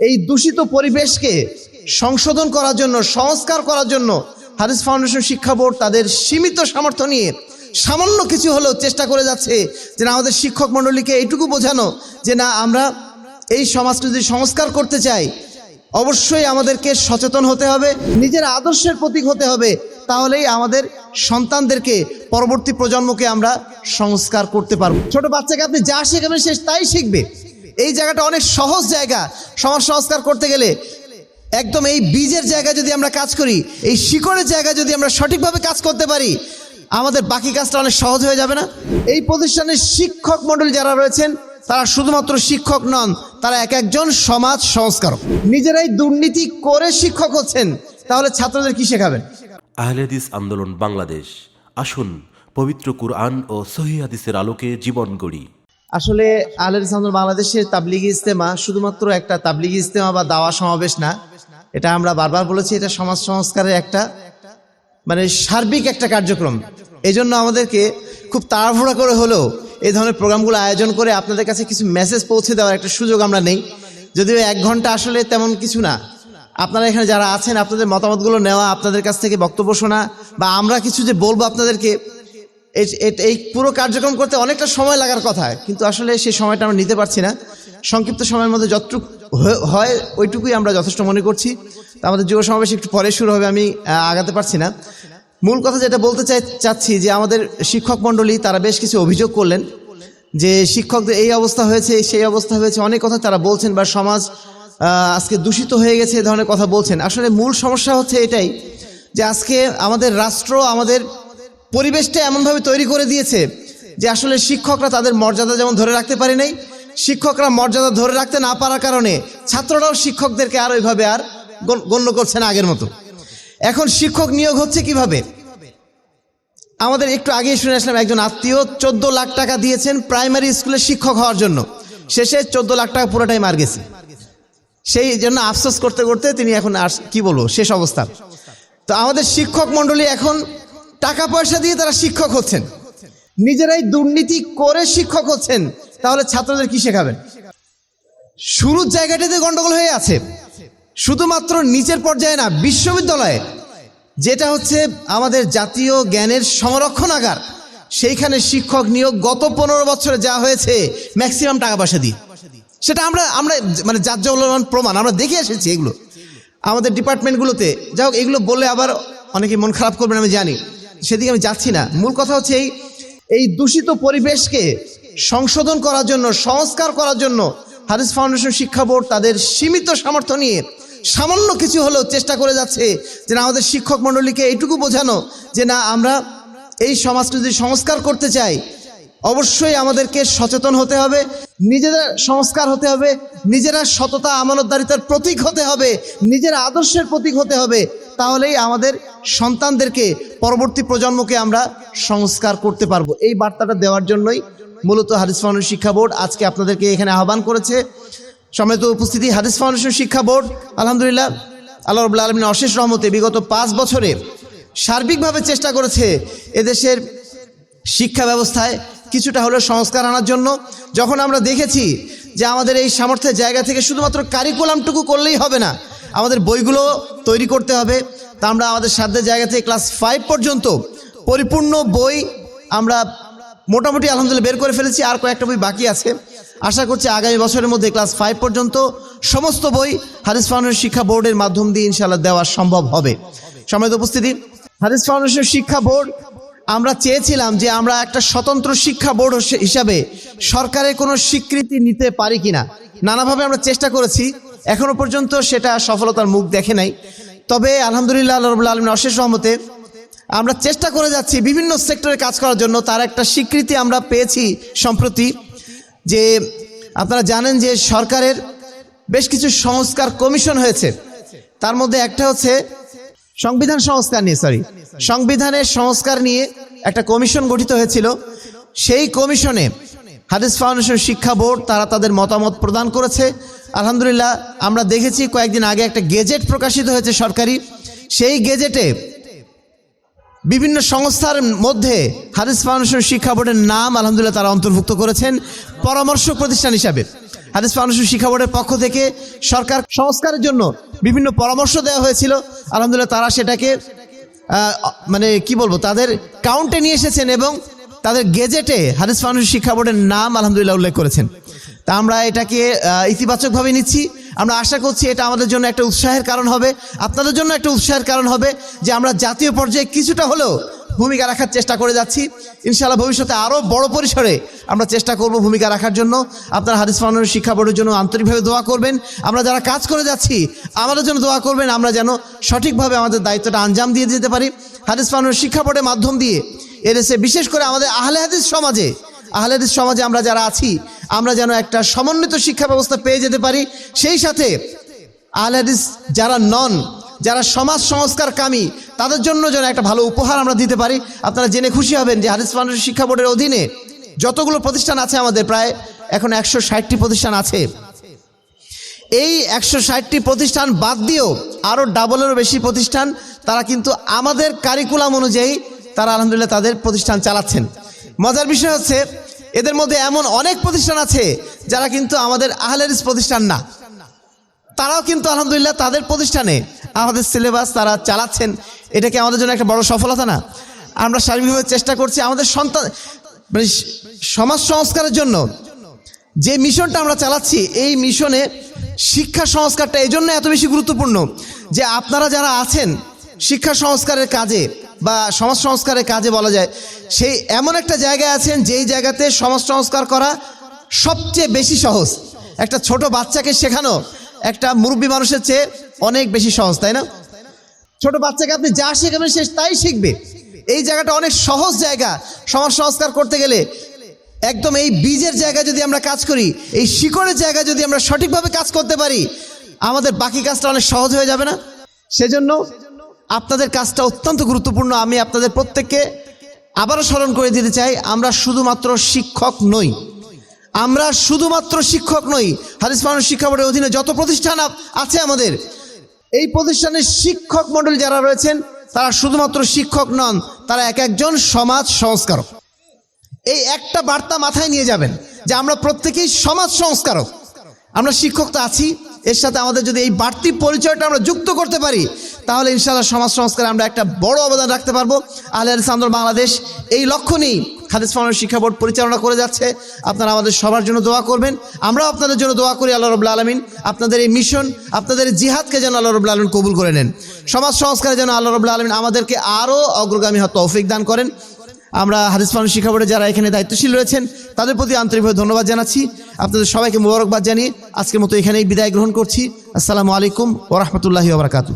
এই দূষিত পরিবেশকে সংশোধন করার জন্য, সংস্কার করার জন্য হাদিস ফাউন্ডেশন শিক্ষা বোর্ড তাদের সীমিত সামর্থ্য নিয়ে সামান্য কিছু হলেও চেষ্টা করে যাচ্ছে যে না আমাদের শিক্ষক মণ্ডলীকে এইটুকু বোঝানো যে না, আমরা এই সমাজকে যদি সংস্কার করতে চাই, অবশ্যই আমাদেরকে সচেতন হতে হবে, নিজের আদর্শের প্রতীক হতে হবে, তাহলেই আমাদের সন্তানদেরকে পরবর্তী প্রজন্মকে আমরা সংস্কার করতে পারব। ছোট বাচ্চাকে আপনি যা শেখাবেন সে তাই শিখবে। এই জায়গাটা অনেক সহজ জায়গা সমাজ সংস্কার করতে গেলে। একদম এই বীজের জায়গায় যদি আমরা কাজ করি, এই শিকড়ের জায়গায় যদি আমরা সঠিকভাবে কাজ করতে পারি, আমাদের বাকি কাজটা অনেক সহজ হয়ে যাবে না? এই প্রতিষ্ঠানের শিক্ষক মণ্ডলী যারা রয়েছেন, তারা শুধুমাত্র শিক্ষক নন, তারা এক একজন সমাজ সংস্কারক। নিজেরাই দুর্নীতি করে শিক্ষক হচ্ছেন, তাহলে ছাত্রদের কি শেখাবেন? আহলেদিস আন্দোলন বাংলাদেশ। আসুন পবিত্র কুরআন ও সহি হাদিসের আলোকে জীবন গড়ি। আসলে আলের ইসলাম বাংলাদেশের তাবলিগি ইস্তেমা শুধুমাত্র একটা তাবলিগি ইস্তেমা বা দাওয়া সমাবেশ না, এটা আমরা বারবার বলেছি, এটা সমাজ সংস্কারের একটা মানে সার্বিক একটা কার্যক্রম। এই জন্য আমাদেরকে খুব তাড়াহুড়া করে হলেও এই ধরনের প্রোগ্রামগুলো আয়োজন করে আপনাদের কাছে কিছু মেসেজ পৌঁছে দেওয়ার একটা সুযোগ আমরা নেই। যদিও এক ঘণ্টা আসলে তেমন কিছু না। আপনারা এখানে যারা আছেন, আপনাদের মতামতগুলো নেওয়া, আপনাদের কাছ থেকে বক্তব্য শোনা, বা আমরা কিছু যে বলব আপনাদেরকে এই- পুরো কার্যক্রম করতে অনেকটা সময় লাগার কথা, কিন্তু আসলে সেই সময়টা আমরা নিতে পারছি না। সংক্ষিপ্ত সময়ের মধ্যে যতটুকু হয়, ওইটুকুই আমরা যথেষ্ট মনে করছি। তো আমাদের যুব সমাবেশ একটু পরে শুরু হবে, আমি আগাতে পারছি না। মূল কথা যেটা বলতে চাই চাচ্ছি যে আমাদের শিক্ষক মণ্ডলী, তারা বেশ কিছু অভিযোগ করলেন যে শিক্ষকদের এই অবস্থা হয়েছে, সেই অবস্থা হয়েছে। অনেক কথা তারা বলছেন বা সমাজ আজকে দূষিত হয়ে গেছে এই ধরনের কথা বলছেন। আসলে মূল সমস্যা হচ্ছে এটাই যে আজকে আমাদের রাষ্ট্র, আমাদের পরিবেশটা এমনভাবে তৈরি করে দিয়েছে যে আসলে শিক্ষকরা তাদের মর্যাদা যেমন ধরে রাখতে পারে নাই, শিক্ষকরা মর্যাদা ধরে রাখতে না পারার কারণে ছাত্ররাও শিক্ষকদেরকে আর ওইভাবে আর গণ্য করছে না আগের মতো। এখন শিক্ষক নিয়োগ হচ্ছে কীভাবে? আমাদের একটু আগে শুনে আসলাম, একজন আত্মীয় চোদ্দ লাখ টাকা দিয়েছেন প্রাইমারি স্কুলে শিক্ষক হওয়ার জন্য। শেষে চোদ্দ লাখ টাকা পুরোটাই মার গেছে। সেই জন্য আফসোস করতে করতে তিনি এখন আর কি বলব, শেষ অবস্থা। তো আমাদের শিক্ষক মণ্ডলী এখন টাকা পয়সা দিয়ে তারা শিক্ষক হচ্ছেন। নিজেরাই দুর্নীতি করে শিক্ষক হচ্ছেন, তাহলে ছাত্রদের কি শেখাবেন? শুরুর জায়গাটাতে গন্ডগোল হয়ে আছে। শুধুমাত্র নিচের পর্যায়ে না, বিশ্ববিদ্যালয়ে। যেটা হচ্ছে আমাদের জাতীয় জ্ঞানের সংরক্ষণাগার সেইখানে শিক্ষক নিয়োগ গত পনেরো বছরে যা হয়েছে ম্যাক্সিমাম টাকা পয়সা দিয়ে। সেটা আমরা আমরা মানে জাজ্জল্যমান প্রমাণ, আমরা দেখে এসেছি এগুলো। আমাদের ডিপার্টমেন্টগুলোতে যাই হোক, এগুলো বললে আবার অনেকে মন খারাপ করবেন, আমি জানি। সেদিকে আমি যাচ্ছি না। মূল কথা হচ্ছে এই এই দূষিত পরিবেশকে সংশোধন করার জন্য, সংস্কার করার জন্য হাদিস ফাউন্ডেশন শিক্ষা বোর্ড তাদের সীমিত সামর্থ্য নিয়ে সামান্য কিছু হলেও চেষ্টা করে যাচ্ছে যে না আমাদের শিক্ষক মণ্ডলীকে এইটুকু বোঝানো যে না, আমরা এই সমাজকে যদি সংস্কার করতে চাই, অবশ্যই আমাদেরকে সচেতন হতে হবে, নিজেদের সংস্কার হতে হবে, নিজেরা সততা, আমানতদারিতার প্রতীক হতে হবে, নিজের আদর্শের প্রতীক হতে হবে। তাহলেই আমাদের সন্তানদেরকে পরবর্তী প্রজন্মকে আমরা সংস্কার করতে পারব। এই বার্তাটা দেওয়ার জন্যই মূলত হাদিস ফাউন্ডেশন শিক্ষা বোর্ড আজকে আপনাদেরকে এখানে আহ্বান করেছে। সম্মিলিত উপস্থিতি, হাদিস ফাউন্ডেশন শিক্ষা বোর্ড, আলহামদুলিল্লাহ, আল্লাহ রবুল্লা আলমিন অশেষ রহমতে বিগত পাঁচ বছরে সার্বিকভাবে চেষ্টা করেছে এদেশের শিক্ষা ব্যবস্থায় কিছুটা হলেও সংস্কার আনার জন্য। যখন আমরা দেখেছি যে আমাদের এই সামর্থ্যের জায়গা থেকে শুধুমাত্র কারিকুলামটুকু করলেই হবে না আমাদের বইগুলো তৈরি করতে হবে। তা আমরা আমাদের সাধ্যের জায়গা থেকে ক্লাস ফাইভ পর্যন্ত পরিপূর্ণ বই আমরা মোটামুটি আলহামদুলিল্লাহ বের করে ফেলেছি। আর কয়েকটা বই বাকি আছে। আশা করছি আগামী বছরের মধ্যে ক্লাস ফাইভ পর্যন্ত সমস্ত বই হাদিস ফাউন্ডেশন শিক্ষা বোর্ডের মাধ্যম দিয়ে ইনশাল্লাহ দেওয়া সম্ভব হবে। সময় উপস্থিতি, হাদিস ফাউন্ডেশন শিক্ষা বোর্ড, আমরা চেয়েছিলাম যে আমরা একটা স্বতন্ত্র শিক্ষা বোর্ড হিসাবে সরকারের কোনো স্বীকৃতি নিতে পারি কিনা। নানাভাবে আমরা চেষ্টা করেছি। এখনও পর্যন্ত সেটা সফলতার মুখ দেখে নাই। তবে আলহামদুলিল্লাহ রবুল্লা আলমিন অশেষ রহমতে আমরা চেষ্টা করে যাচ্ছি বিভিন্ন সেক্টরে কাজ করার জন্য। তার একটা স্বীকৃতি আমরা পেয়েছি সম্প্রতি যে আপনারা জানেন যে সরকারের বেশ কিছু সংস্কার কমিশন হয়েছে। তার মধ্যে একটা হচ্ছে সংবিধান সংস্কার নিয়ে সরি সংবিধানের সংস্কার নিয়ে একটা কমিশন গঠিত হয়েছিল। সেই কমিশনে হাদিস ফাউন্ডেশন শিক্ষা বোর্ড, তারা তাদের মতামত প্রদান করেছে। আলহামদুলিল্লাহ, আমরা দেখেছি কয়েকদিন আগে একটা গেজেট প্রকাশিত হয়েছে সরকারি। সেই গেজেটে বিভিন্ন সংস্থার মধ্যে হাদিস ফাউন্ডেশন শিক্ষা বোর্ডের নাম আলহামদুলিল্লাহ তারা অন্তর্ভুক্ত করেছেন পরামর্শ প্রতিষ্ঠান হিসাবে। হাদিস ফাউন্ডেশন শিক্ষা বোর্ডের পক্ষ থেকে সরকার সংস্কারের জন্য বিভিন্ন পরামর্শ দেওয়া হয়েছিল। আলহামদুলিল্লাহ তারা সেটাকে মানে কি বলব, তাদের কাউন্টে নিয়ে এসেছেন এবং তাদের গেজেটে হাদিস ফাউন্ডেশন শিক্ষা বোর্ডের নাম আলহামদুলিল্লাহ উল্লেখ করেছেন। তা আমরা এটাকে ইতিবাচকভাবে নিচ্ছি। আমরা আশা করছি এটা আমাদের জন্য একটা উৎসাহের কারণ হবে। আপনাদের জন্য একটা উৎসাহের কারণ হবে যে আমরা জাতীয় পর্যায়ে কিছুটা হলেও ভূমিকা রাখার চেষ্টা করে যাচ্ছি। ইনশাআল্লাহ ভবিষ্যতে আরও বড় পরিসরে আমরা চেষ্টা করব ভূমিকা রাখার জন্য। আপনারা হাদিস ফাউন্ডেশন শিক্ষা বোর্ডের জন্য আন্তরিকভাবে দোয়া করবেন। আমরা যারা কাজ করে যাচ্ছি, আমাদের জন্য দোয়া করবেন। আমরা যেন সঠিকভাবে আমাদের দায়িত্বটা আঞ্জাম দিয়ে দিতে পারি। হাদিস ফাউন্ডেশন শিক্ষা বোর্ডের মাধ্যম দিয়ে এদেশে বিশেষ করে আমাদের আহলে হাদিস সমাজে, আহলে হাদিস সমাজে আমরা যারা আছি, আমরা যেন একটা সমন্বিত শিক্ষা ব্যবস্থা পেয়ে যেতে পারি। সেই সাথে আহলে হাদিস যারা নন, যারা সমাজ সংস্কার কামী তাদের জন্য যেন একটা ভালো উপহার আমরা দিতে পারি। আপনারা জেনে খুশি হবেন যে হাদিস ফাউন্ডেশন শিক্ষা বোর্ডের অধীনে যতগুলো প্রতিষ্ঠান আছে আমাদের, প্রায় এখন একশো ষাটটি প্রতিষ্ঠান আছে। এই একশো ষাটটি প্রতিষ্ঠান বাদ দিয়েও আরও ডাবলেরও বেশি প্রতিষ্ঠান, তারা কিন্তু আমাদের কারিকুলাম অনুযায়ী তারা আলহামদুলিল্লাহ তাদের প্রতিষ্ঠান চালাচ্ছেন। মজার বিষয় হচ্ছে, এদের মধ্যে এমন অনেক প্রতিষ্ঠান আছে যারা কিন্তু আমাদের আহলেরিস প্রতিষ্ঠান না। তারাও কিন্তু আলহামদুলিল্লাহ তাদের প্রতিষ্ঠানে আমাদের সিলেবাস তারা চালাচ্ছেন। এটা কি আমাদের জন্য একটা বড় সফলতা না? আমরা সার্বিকভাবে চেষ্টা করছি আমাদের সন্তান মানে সমাজ সংস্কারের জন্য। যে মিশনটা আমরা চালাচ্ছি, এই মিশনে শিক্ষা সংস্কারটা এই জন্য এত বেশি গুরুত্বপূর্ণ যে আপনারা যারা আছেন শিক্ষা সংস্কারের কাজে বা সমাজ সংস্কারের কাজে বলা যায়। সেই এমন একটা জায়গায় আছেন, যেই জায়গাতে সমাজ সংস্কার করা সবচেয়ে বেশি সহজ। একটা ছোট বাচ্চাকে শেখানো একটা মুরব্বী মানুষের চেয়ে অনেক বেশি সহজ, তাই না? ছোট বাচ্চাকে আপনি যা শেখাবেন সে তাই শিখবে। এই জায়গাটা অনেক সহজ জায়গা সমাজ সংস্কার করতে গেলে। একদম এই বীজের জায়গায় যদি আমরা কাজ করি, এই শিকড়ের জায়গায় যদি আমরা সঠিকভাবে কাজ করতে পারি, আমাদের বাকি কাজটা অনেক সহজ হয়ে যাবে না? সেজন্য আপনাদের কাজটা অত্যন্ত গুরুত্বপূর্ণ। আমি আপনাদের প্রত্যেককে আবারও স্মরণ করে দিতে চাই, আমরা শুধুমাত্র শিক্ষক নই। আমরা শুধুমাত্র শিক্ষক নই। হাদিস মানুষ শিক্ষা বোর্ডের অধীনে যত প্রতিষ্ঠান আছে আমাদের, এই প্রতিষ্ঠানের শিক্ষক মণ্ডলী যারা রয়েছেন, তারা শুধুমাত্র শিক্ষক নন, তারা এক একজন সমাজ সংস্কারক। এই একটা বার্তা মাথায় নিয়ে যাবেন যে আমরা প্রত্যেকেই সমাজ সংস্কারক। আমরা শিক্ষক তো আছি এর সাথে আমাদের যদি এই বাড়তি পরিচয়টা আমরা যুক্ত করতে পারি, তাহলে ইনশাআল্লাহ সমাজ সংস্কারে আমরা একটা বড় অবদান রাখতে পারব। আহলে আন্দোলন বাংলাদেশ, এই লক্ষ্য নিয়েই হাদিস ফাউন্ডেশন শিক্ষা বোর্ড পরিচালনা করে যাচ্ছে। আপনারা আমাদের সবার জন্য দোয়া করবেন। আমরাও আপনাদের জন্য দোয়া করি আল্লাহ রবুল্লা আলমিন। আপনাদের এই মিশন, আপনাদের জিহাদকে যেন আল্লাহ রবুল্লা আলমিন কবুল করে নেন। সমাজ সংস্কারে যেন আল্লাহ রবুল্লা আলমিন আমাদেরকে আরও অগ্রগামী হওয়ার তৌফিক দান করেন। আমরা হাদিস মানুষ শিক্ষা বোর্ডে যারা এখানে দায়িত্বশীল রয়েছেন, তাদের প্রতি আন্তরিকভাবে ধন্যবাদ জানাচ্ছি। আপনাদের সবাইকে মোবারকবাদ জানিয়ে আজকের মতো এখানেই বিদায় গ্রহণ করছি। আসসালামু আলাইকুম ওরহমতুল্লাহি ওবরাকাতু